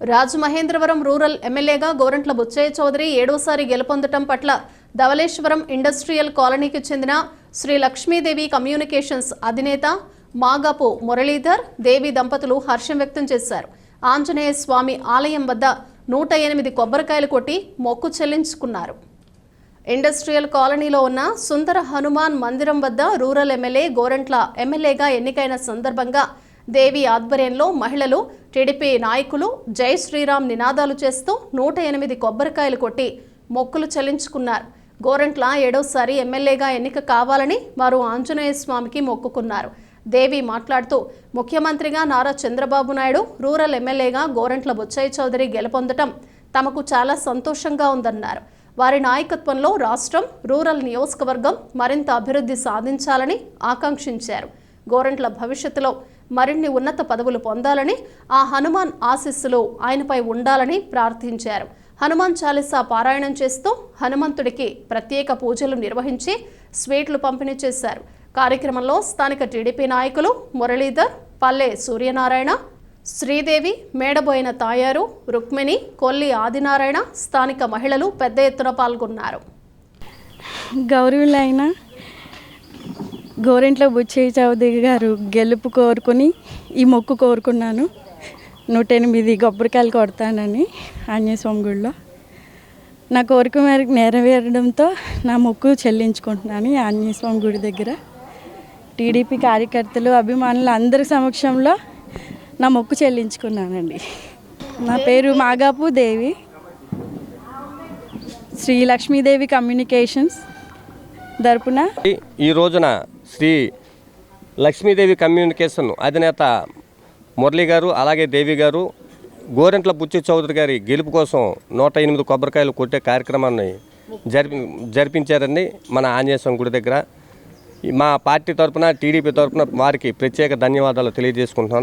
Rajamahendravaram rural ఎమ్మెల్యేగా గోరంట్ల బుచ్చయ్య చౌదరి ఏడోసారి గెలుపొందటం పట్ల Dhavaleswaram industrial కాలనీకి చెందిన శ్రీ లక్ష్మీదేవి కమ్యూనికేషన్స్ అధినేత మాగాపు మురళీధర్ దేవి దంపతులు హర్షం వ్యక్తం చేశారు. ఆంజనేయ స్వామి ఆలయం వద్ద నూట ఎనిమిది కొబ్బరికాయలు కొట్టి మొక్కు చెల్లించుకున్నారు. ఇండస్ట్రియల్ కాలనీలో ఉన్న సుందర హనుమాన్ మందిరం వద్ద రూరల్ ఎమ్మెల్యే గోరంట్ల ఎమ్మెల్యేగా ఎన్నికైన సందర్భంగా దేవి ఆధ్వర్యంలో మహిళలు టీడీపీ నాయకులు జై శ్రీరామ్ నినాదాలు చేస్తూ నూట ఎనిమిది కొబ్బరికాయలు కొట్టి మొక్కులు చెల్లించుకున్నారు. గోరంట్ల ఏడోసారి ఎమ్మెల్యేగా ఎన్నిక కావాలని వారు ఆంజనేయ స్వామికి మొక్కుకున్నారు. దేవి మాట్లాడుతూ ముఖ్యమంత్రిగా నారా చంద్రబాబు నాయుడు రూరల్ ఎమ్మెల్యేగా గోరంట్ల బుచ్చయ్య చౌదరి గెలుపొందటం తమకు చాలా సంతోషంగా ఉందన్నారు. వారి నాయకత్వంలో రాష్ట్రం రూరల్ నియోజకవర్గం మరింత అభివృద్ధి సాధించాలని ఆకాంక్షించారు. గోరంట్ల భవిష్యత్తులో మరిన్ని ఉన్నత పదవులు పొందాలని ఆ హనుమాన్ ఆశీస్సులు ఆయనపై ఉండాలని ప్రార్థించారు. హనుమాన్ చాలీసా పారాయణం చేస్తూ హనుమంతుడికి ప్రత్యేక పూజలు నిర్వహించి స్వీట్లు పంపిణీ చేశారు. కార్యక్రమంలో స్థానిక టీడీపీ నాయకులు మురళీధర్ పల్లె సూర్యనారాయణ శ్రీదేవి మేడబోయిన తాయారు రుక్మిణి కొల్లి ఆదినారాయణ స్థానిక మహిళలు పెద్ద ఎత్తున పాల్గొన్నారు. గౌరవులైన గోరెంట్ల బుచ్చయ్య చౌదరి గారు గెలుపు కోరుకుని ఈ మొక్కు కోరుకున్నాను. నూట ఎనిమిది కొబ్బరికాయలు కొడతానని ఆంజనేయస్వామి గుడిలో. నా కోరిక మేరకు నెరవేరడంతో నా మొక్కు చెల్లించుకుంటున్నాను ఈ గుడి దగ్గర. టీడీపీ కార్యకర్తలు అభిమానులు అందరి సమక్షంలో నా మొక్కు చెల్లించుకున్నానండి. నా పేరు మాగాపు దేవి. శ్రీ లక్ష్మీదేవి కమ్యూనికేషన్స్ తరపున ఈ రోజున శ్రీ లక్ష్మీదేవి కమ్యూనికేషన్ అధినేత మురళి గారు అలాగే దేవి గారు గోరెంట్ల బుచ్చి చౌదరి గారి గెలుపు కోసం నూట ఎనిమిది కొబ్బరికాయలు కొట్టే కార్యక్రమాన్ని జరిపి జరిపించారండి మన ఆంజనేయస్వామి గుడి దగ్గర. మా పార్టీ తరపున టీడీపీ తరఫున వారికి ప్రత్యేక ధన్యవాదాలు తెలియజేసుకుంటున్నాను.